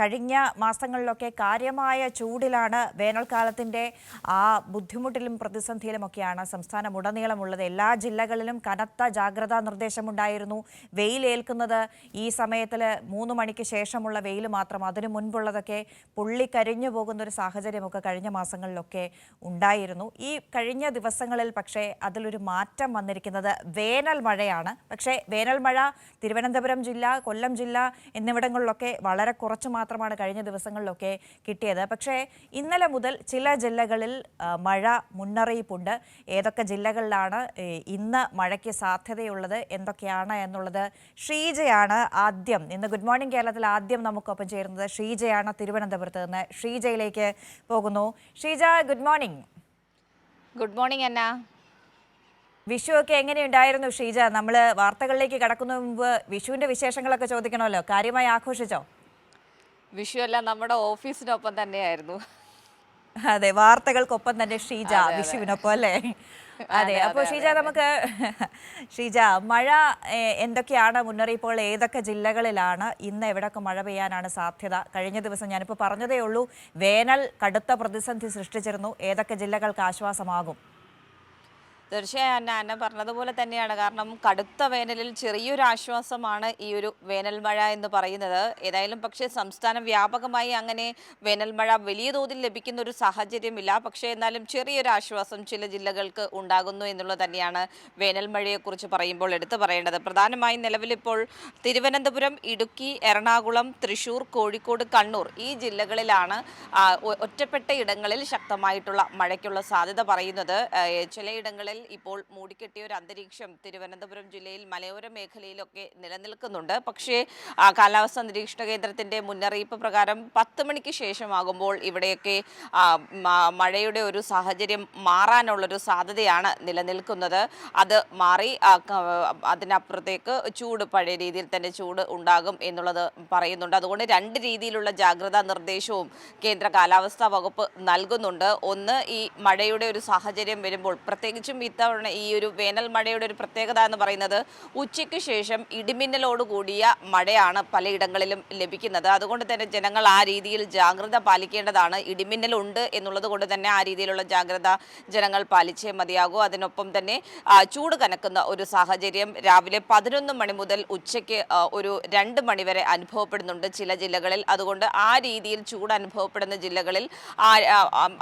കഴിഞ്ഞ മാസങ്ങളിലൊക്കെ കാര്യമായ ചൂടിലാണ് വേനൽക്കാലത്തിന്റെ ആ ബുദ്ധിമുട്ടിലും പ്രതിസന്ധിയിലുമൊക്കെയാണ് സംസ്ഥാനം ഉടനീളമുള്ളത്. എല്ലാ ജില്ലകളിലും കനത്ത ജാഗ്രതാ നിർദ്ദേശമുണ്ടായിരുന്നു. വെയിലേൽക്കുന്നത് ഈ സമയത്തിൽ മൂന്ന് മണിക്ക് ശേഷമുള്ള വെയിൽ മാത്രം. അതിനു മുൻപുള്ളതൊക്കെ പുള്ളിക്കരിഞ്ഞു പോകുന്ന ഒരു സാഹചര്യമൊക്കെ കഴിഞ്ഞ മാസങ്ങളിലൊക്കെ ഉണ്ടായിരുന്നു. ഈ കഴിഞ്ഞ ദിവസങ്ങളിൽ പക്ഷേ അതിലൊരു മാറ്റം വന്നിരിക്കുന്നത് വേനൽ മഴയാണ്. പക്ഷേ വേനൽ മഴ തിരുവനന്തപുരം ജില്ല കൊല്ലം ജില്ല എന്നിവിടങ്ങളിലൊക്കെ വളരെ കുറച്ച് മാത്രമാണ് കഴിഞ്ഞ ദിവസങ്ങളിലൊക്കെ കിട്ടിയത്. പക്ഷേ ഇന്നലെ മുതൽ ചില ജില്ലകളിൽ മഴ മുന്നറിയിപ്പുണ്ട്. ഏതൊക്കെ ജില്ലകളിലാണ് ഇന്ന് മഴയ്ക്ക് സാധ്യതയുള്ളത് എന്തൊക്കെയാണ് എന്നുള്ളത് ഷീജയാണ് ആദ്യം. ഇന്ന് ഗുഡ് മോർണിംഗ് കേരളത്തിൽ ആദ്യം നമുക്കൊപ്പം ചേരുന്നത് ഷീജയാണ് തിരുവനന്തപുരത്ത് നിന്ന്. ഷീജയിലേക്ക് പോകുന്നു. Sheeja good morning. Good morning Anna. വിഷുവൊക്കെ ഒക്കെ എങ്ങനെയുണ്ടായിരുന്നു ഷീജ നമ്മൾ വാർത്തകളിലേക്ക് കടക്കുന്ന മുമ്പ് വിഷുവിന്റെ വിശേഷങ്ങളൊക്കെ ചോദിക്കണമല്ലോ. കാര്യമായി ആഘോഷിച്ചോ? വിഷു എല്ലാം നമ്മുടെ ഓഫീസിനൊപ്പം തന്നെയായിരുന്നു. അതെ വാർത്തകൾക്കൊപ്പം തന്നെ ഷീജ. വിഷുവിനൊപ്പം അല്ലേ? അതെ അപ്പോൾ ഷീജ നമുക്ക് ഷീജ മഴ എന്തൊക്കെയാണ് മുന്നറിയിപ്പുകൾ? ഏതൊക്കെ ജില്ലകളിലാണ് ഇന്ന് എവിടെയൊക്കെ മഴ പെയ്യാനാണ് സാധ്യത? കഴിഞ്ഞ ദിവസം ഞാനിപ്പോൾ പറഞ്ഞതേ ഉള്ളൂ വേനൽ കടുത്ത പ്രതിസന്ധി സൃഷ്ടിച്ചിരുന്നു. ഏതൊക്കെ ജില്ലകൾക്ക് ആശ്വാസമാകും? തീർച്ചയായും അന്ന പറഞ്ഞതുപോലെ തന്നെയാണ്. കാരണം കടുത്ത വേനലിൽ ചെറിയൊരു ആശ്വാസമാണ് ഈ ഒരു വേനൽ മഴ എന്ന് പറയുന്നത്. ഏതായാലും പക്ഷേ സംസ്ഥാനം വ്യാപകമായി അങ്ങനെ വേനൽ മഴ വലിയ തോതിൽ ലഭിക്കുന്ന ഒരു സാഹചര്യമില്ല. പക്ഷേ എന്നാലും ചെറിയൊരു ആശ്വാസം ചില ജില്ലകൾക്ക് ഉണ്ടാകുന്നു എന്നുള്ളത് തന്നെയാണ് വേനൽ മഴയെക്കുറിച്ച് പറയുമ്പോൾ എടുത്തു പറയേണ്ടത്. പ്രധാനമായും നിലവിലിപ്പോൾ തിരുവനന്തപുരം ഇടുക്കി എറണാകുളം തൃശൂർ കോഴിക്കോട് കണ്ണൂർ ഈ ജില്ലകളിലാണ് ഒറ്റപ്പെട്ട ഇടങ്ങളിൽ ശക്തമായിട്ടുള്ള മഴയ്ക്കുള്ള സാധ്യത പറയുന്നത്. ആ, ഇപ്പോൾ മൂടിക്കെട്ടിയ ഒരു അന്തരീക്ഷം തിരുവനന്തപുരം ജില്ലയിൽ മലയോര മേഖലയിലൊക്കെ നിലനിൽക്കുന്നുണ്ട്. പക്ഷേ കാലാവസ്ഥാ നിരീക്ഷണ കേന്ദ്രത്തിന്റെ മുന്നറിയിപ്പ് പ്രകാരം പത്ത് മണിക്ക് ശേഷമാകുമ്പോൾ ഇവിടെയൊക്കെ മഴയുടെ ഒരു സാഹചര്യം മാറാനുള്ളൊരു സാധ്യതയാണ് നിലനിൽക്കുന്നത്. അത് മാറി അതിനപ്പുറത്തേക്ക് ചൂട് പഴയ രീതിയിൽ തന്നെ ചൂട് ഉണ്ടാകും എന്നുള്ളത് പറയുന്നുണ്ട്. അതുകൊണ്ട് രണ്ട് രീതിയിലുള്ള ജാഗ്രതാ നിർദ്ദേശവും കേന്ദ്ര കാലാവസ്ഥാ വകുപ്പ് നൽകുന്നുണ്ട്. ഒന്ന് ഈ മഴയുടെ ഒരു സാഹചര്യം വരുമ്പോൾ പ്രത്യേകിച്ചും ഇത്തവണ ഈ ഒരു വേനൽ മഴയുടെ ഒരു പ്രത്യേകത എന്ന് പറയുന്നത് ഉച്ചയ്ക്ക് ശേഷം ഇടിമിന്നലോട് കൂടിയ മഴയാണ് പലയിടങ്ങളിലും ലഭിക്കുന്നത്. അതുകൊണ്ട് തന്നെ ജനങ്ങൾ ആ രീതിയിൽ ജാഗ്രത പാലിക്കേണ്ടതാണ്. ഇടിമിന്നലുണ്ട് എന്നുള്ളത് കൊണ്ട് തന്നെ ആ രീതിയിലുള്ള ജാഗ്രത ജനങ്ങൾ പാലിച്ചേ മതിയാകൂ. അതിനൊപ്പം തന്നെ ചൂട് കനക്കുന്ന ഒരു സാഹചര്യം രാവിലെ പതിനൊന്ന് മണി മുതൽ ഉച്ചയ്ക്ക് ഒരു രണ്ട് മണി വരെ അനുഭവപ്പെടുന്നുണ്ട് ചില ജില്ലകളിൽ. അതുകൊണ്ട് ആ രീതിയിൽ ചൂട് അനുഭവപ്പെടുന്ന ജില്ലകളിൽ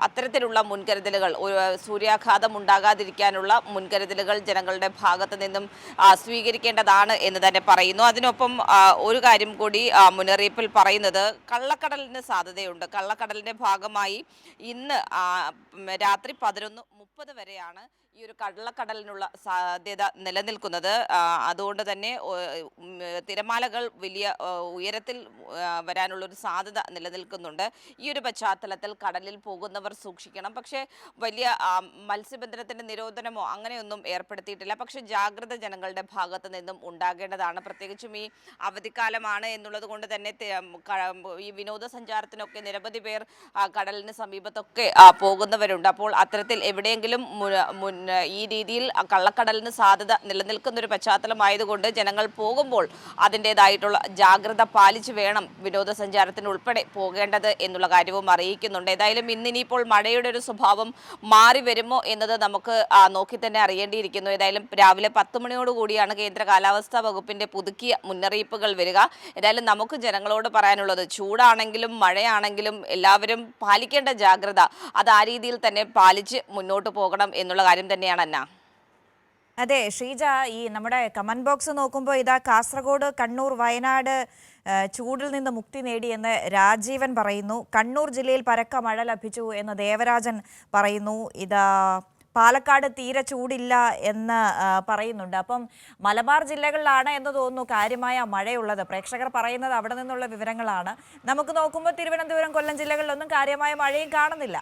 അത്തരത്തിലുള്ള മുൻകരുതലുകൾ സൂര്യാഘാതം സൂര്യാഘാതം ഉണ്ടാകാതിരിക്കാനുള്ള മുൻകരുതലുകൾ ജനങ്ങളുടെ ഭാഗത്ത് നിന്നും സ്വീകരിക്കേണ്ടതാണ് എന്ന് തന്നെ പറയുന്നു. അതിനൊപ്പം ഒരു കാര്യം കൂടി മുന്നറിയിപ്പിൽ പറയുന്നത് കള്ളക്കടലിന് സാധ്യതയുണ്ട്. കള്ളക്കടലിന്റെ ഭാഗമായി ഇന്ന് രാത്രി പതിനൊന്ന് മുപ്പത് വരെയാണ് ഈ ഒരു കള്ളക്കടലിനുള്ള സാധ്യത നിലനിൽക്കുന്നത്. അതുകൊണ്ട് തന്നെ തിരമാലകൾ വലിയ ഉയരത്തിൽ വരാനുള്ള ഒരു സാധ്യത നിലനിൽക്കുന്നുണ്ട്. ഈ ഒരു പശ്ചാത്തലത്തിൽ കടലിൽ പോകുന്നവർ സൂക്ഷിക്കണം. പക്ഷേ വലിയ മത്സ്യബന്ധനത്തിന്റെ നിരോധനമോ അങ്ങനെയൊന്നും ഏർപ്പെടുത്തിയിട്ടില്ല. പക്ഷേ ജാഗ്രത ജനങ്ങളുടെ ഭാഗത്ത് നിന്നും ഉണ്ടാകേണ്ടതാണ്. പ്രത്യേകിച്ചും ഈ അവധിക്കാലമാണ് എന്നുള്ളത് കൊണ്ട് തന്നെ ഈ വിനോദസഞ്ചാരത്തിനൊക്കെ നിരവധി പേർ കടലിന് സമീപത്തൊക്കെ പോകുന്നവരുണ്ട്. അപ്പോൾ അത്തരത്തിൽ എവിടെയെങ്കിലും മുൻ ഈ രീതിയിൽ കള്ളക്കടലിന് സാധ്യത നിലനിൽക്കുന്ന ഒരു പശ്ചാത്തലമായതുകൊണ്ട് ജനങ്ങൾ പോകുമ്പോൾ അതിന്റെതായിട്ടുള്ള ജാഗ്രത പാലിച്ചു വേണം വിനോദസഞ്ചാരത്തിന് ഉൾപ്പെടെ പോകേണ്ടത് എന്നുള്ള കാര്യവും അറിയിക്കുന്നുണ്ട്. ഏതായാലും ഇന്നിനിപ്പോൾ മഴയുടെ ഒരു സ്വഭാവം മാറി വരുമോ എന്നത് നമുക്ക് നോക്കി തന്നെ അറിയേണ്ടിയിരിക്കുന്നു. ഏതായാലും രാവിലെ പത്ത് മണിയോടുകൂടിയാണ് കേന്ദ്ര കാലാവസ്ഥാ വകുപ്പിന്റെ പുതുക്കിയ മുന്നറിയിപ്പുകൾ വരിക. ഏതായാലും നമുക്ക് ജനങ്ങളോട് പറയാനുള്ളത് ചൂടാണെങ്കിലും മഴയാണെങ്കിലും എല്ലാവരും പാലിക്കേണ്ട ജാഗ്രത അത് ആ രീതിയിൽ തന്നെ പാലിച്ച് മുന്നോട്ട് പോകണം എന്നുള്ള കാര്യം തന്നെയാണ് അന്ന അതെ ഷീജ ഈ നമ്മുടെ കമന്റ് ബോക്സ് നോക്കുമ്പോൾ ഇതാ കാസർഗോഡ് കണ്ണൂർ വയനാട് ചൂടിൽ നിന്ന് മുക്തി നേടിയെന്ന് രാജീവൻ പറയുന്നു. കണ്ണൂർ ജില്ലയിൽ പരക്ക മഴ ലഭിച്ചു എന്ന് ദേവരാജൻ പറയുന്നു. ഇതാ പാലക്കാട് തീരെ ചൂടില്ല എന്ന് പറയുന്നുണ്ട്. അപ്പം മലബാർ ജില്ലകളിലാണ് എന്ന് തോന്നുന്നു കാര്യമായ മഴയുള്ളത്. പ്രേക്ഷകർ പറയുന്നത് അവിടെ നിന്നുള്ള വിവരങ്ങളാണ്. നമുക്ക് നോക്കുമ്പോൾ തിരുവനന്തപുരം കൊല്ലം ജില്ലകളിലൊന്നും കാര്യമായ മഴയും കാണുന്നില്ല.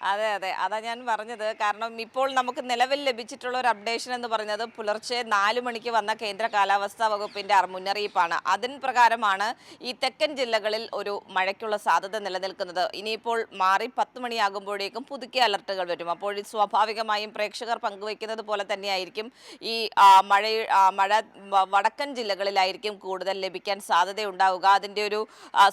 അതെ അതെ. അതാ ഞാൻ പറഞ്ഞത്. കാരണം ഇപ്പോൾ നമുക്ക് നിലവിൽ ലഭിച്ചിട്ടുള്ള ഒരു അപ്ഡേഷൻ എന്ന് പറയുന്നത് പുലർച്ചെ നാല് മണിക്ക് വന്ന കേന്ദ്ര കാലാവസ്ഥാ വകുപ്പിന്റെ മുന്നറിയിപ്പാണ്. അതിൻ പ്രകാരമാണ് ഈ തെക്കൻ ജില്ലകളിൽ ഒരു മഴയ്ക്കുള്ള സാധ്യത നിലനിൽക്കുന്നത്. ഇനിയിപ്പോൾ മാറി പത്ത് മണിയാകുമ്പോഴേക്കും പുതുക്കിയ അലർട്ടുകൾ വരും. അപ്പോൾ സ്വാഭാവികമായും പ്രേക്ഷകർ പങ്കുവയ്ക്കുന്നത് പോലെ തന്നെയായിരിക്കും. ഈ മഴ മഴ വടക്കൻ ജില്ലകളിലായിരിക്കും കൂടുതൽ ലഭിക്കാൻ സാധ്യതയുണ്ടാവുക അതിന്റെ ഒരു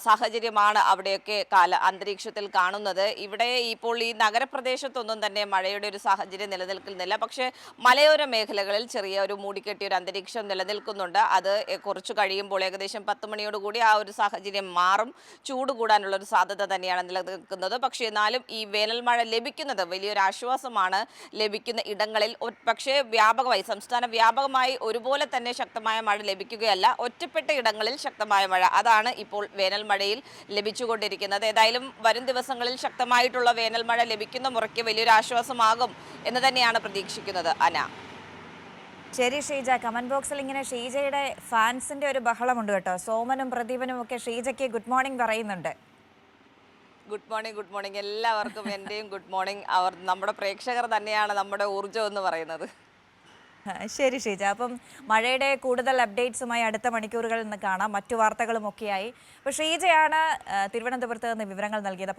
സാഹചര്യമാണ് അവിടെയൊക്കെ കാല അന്തരീക്ഷത്തിൽ കാണുന്നത്. ഇവിടെ ഇപ്പോൾ ഈ നഗരപ്രദേശത്തൊന്നും തന്നെ മഴയുടെ ഒരു സാഹചര്യം നിലനിൽക്കുന്നില്ല. പക്ഷേ മലയോര മേഖലകളിൽ ചെറിയ ഒരു മൂടിക്കെട്ടിയ ഒരു അന്തരീക്ഷം നിലനിൽക്കുന്നുണ്ട്. അത് കുറച്ചു കഴിയുമ്പോൾ ഏകദേശം പത്ത് മണിയോടുകൂടി ആ ഒരു സാഹചര്യം മാറും. ചൂട് കൂടാനുള്ള ഒരു സാധ്യത തന്നെയാണ് നിലനിൽക്കുന്നത്. പക്ഷേ എന്നാലും ഈ വേനൽ മഴ ലഭിക്കുന്നത് വലിയൊരു ആശ്വാസമാണ്. ലഭിക്കുന്ന ഇടങ്ങളിൽ പക്ഷേ വ്യാപകമായി സംസ്ഥാന വ്യാപകമായി ഒരുപോലെ തന്നെ ശക്തമായ മഴ ലഭിക്കുകയല്ല. ഒറ്റപ്പെട്ട ഇടങ്ങളിൽ ശക്തമായ മഴ. അതാണ് ഇപ്പോൾ വേനൽ മഴയിൽ ലഭിച്ചുകൊണ്ടിരിക്കുന്നത്. ഏതായാലും വരും ദിവസങ്ങളിൽ ശക്തമായിട്ടുള്ള വേനൽ മഴ ലഭിക്കുന്ന മുറയ്ക്ക് വലിയൊരു ആശ്വാസമാകും എന്ന് തന്നെയാണ് പ്രതീക്ഷിക്കുന്നത് അന. ശരി ഷീജ കമന്റ് ബോക്സിൽ ഇങ്ങനെ ഷീജയുടെ ഫാൻസിന്റെ ഒരു ബഹളമുണ്ട് കേട്ടോ. സോമനും പ്രദീപനും ഒക്കെ ഷീജയ്ക്ക് ഗുഡ് മോർണിംഗ് പറയുന്നുണ്ട്. ഗുഡ് മോർണിംഗ് ഗുഡ് മോർണിംഗ് എല്ലാവർക്കും എന്റെയും ഗുഡ് മോർണിംഗ് അവർ നമ്മുടെ പ്രേക്ഷകർ തന്നെയാണ് നമ്മുടെ ഊർജം എന്ന് പറയുന്നത്. ശരി ഷീജ. അപ്പം മഴയുടെ കൂടുതൽ അപ്ഡേറ്റ്സുമായി അടുത്ത മണിക്കൂറുകളിൽ നിന്ന് കാണാം. മറ്റു വാർത്തകളും ഒക്കെയായി. അപ്പോൾ ഷീജയാണ് തിരുവനന്തപുരത്ത് നിന്ന് വിവരങ്ങൾ നൽകിയത്.